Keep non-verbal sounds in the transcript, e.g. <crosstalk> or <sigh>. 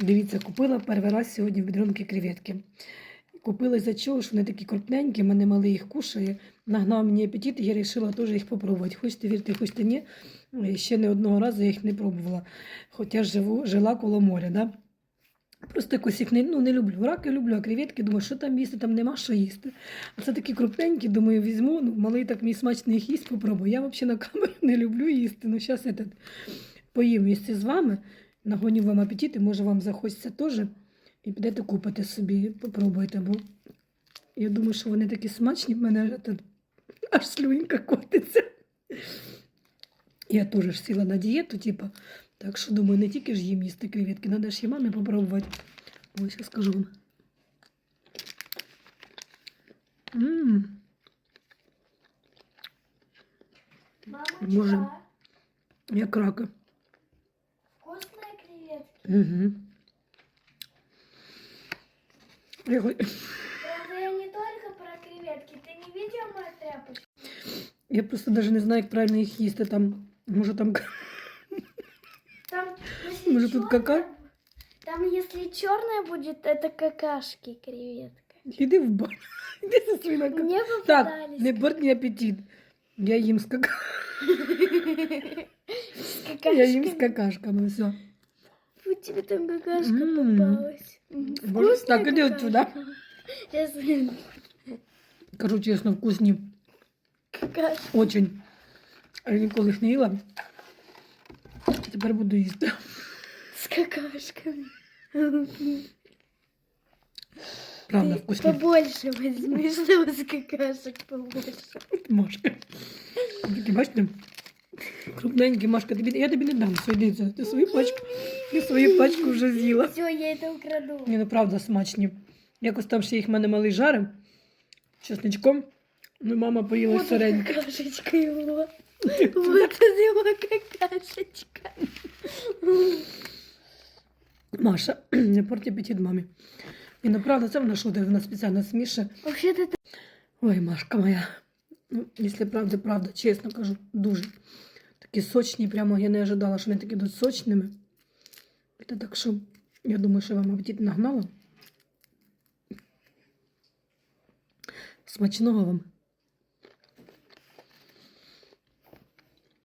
Дивіться, купила перший раз сьогодні в бідронки креветки. Купила за чого, що вони такі крупненькі, мене малий їх кушає. Нагнав мені апетит, і я вирішила теж їх попробувати. Хочете вірте, хочете ні. Ще не одного разу я їх не пробувала. Хоча живу, жила коло моря. Да? Просто якось їх не, ну, не люблю. Раки люблю, а креветки, думаю, що там їсти, там нема що їсти. А це такі крупненькі, думаю, візьму. Ну, малий так мій смачний їх їсть, попробую. Я взагалі на камеру <laughs> не люблю їсти. Ну, зараз я так поїм місці з вами, нагоню вам апетит, і може вам захочеться теж. І підете купити собі, попробуйте, бо я думаю, що вони такі смачні, в мене аж слюнька котиться. Я теж ж сіла на дієту, типу, так що думаю, не тільки ж їм їсти креветки, треба ж і мамі попробувати. Ось я скажу вам. Ммм, Мамочка, Може. як раки. вкусные креветки. Угу. Я, хо- Правда, я не только про креветки. Ты не видел мою тряпочку? я просто навіть не знаю, як правильно їх їсти. Там, може там Там, если Может, тут чёрная- кака? Там, если черная будет, это какашки креветка. Іди в бар. <laughs> Іди за свої на Мне Так, попадались. не портні апетит. Я їм з кака... <laughs> <laughs> с Я їм з какашками. какашками. Все. Вот тебе там какашка М. попалась. М, Боже, вкусная так, иди какашка. отсюда. Сейчас Кажу чесно, вкусні. какашка. Очень. А я ніколи їх не їла. Тепер буду їсти. С какашками. Правда, Ты вкусні. побольше возьми, чтобы с какашек побольше. Машка. Такі, бачите? Крупненькі, Машка, тобі, я тобі не дам. Все, йди, це. ти свою пачку, ти свою пачку вже з'їла. Все, я это украду. Ні, ну правда смачні. Якось там ще їх в мене малий жарив чесничком. Ну, мама поїла Вот сиренько. какашечка его. Вот это его какашечка. Маша, <clears throat> не порти апетит мамі. І ну правда, це вона шутить, вона спеціально сміше. Вообще-то ты... Ой, Машка моя. Ну, якщо правда, правда, чесно кажу, дуже. Такі сочні, прямо я не ожидала, що вони такі будуть сочними. Це так що, я думаю, що я вам апетит нагнала. Смачного вам.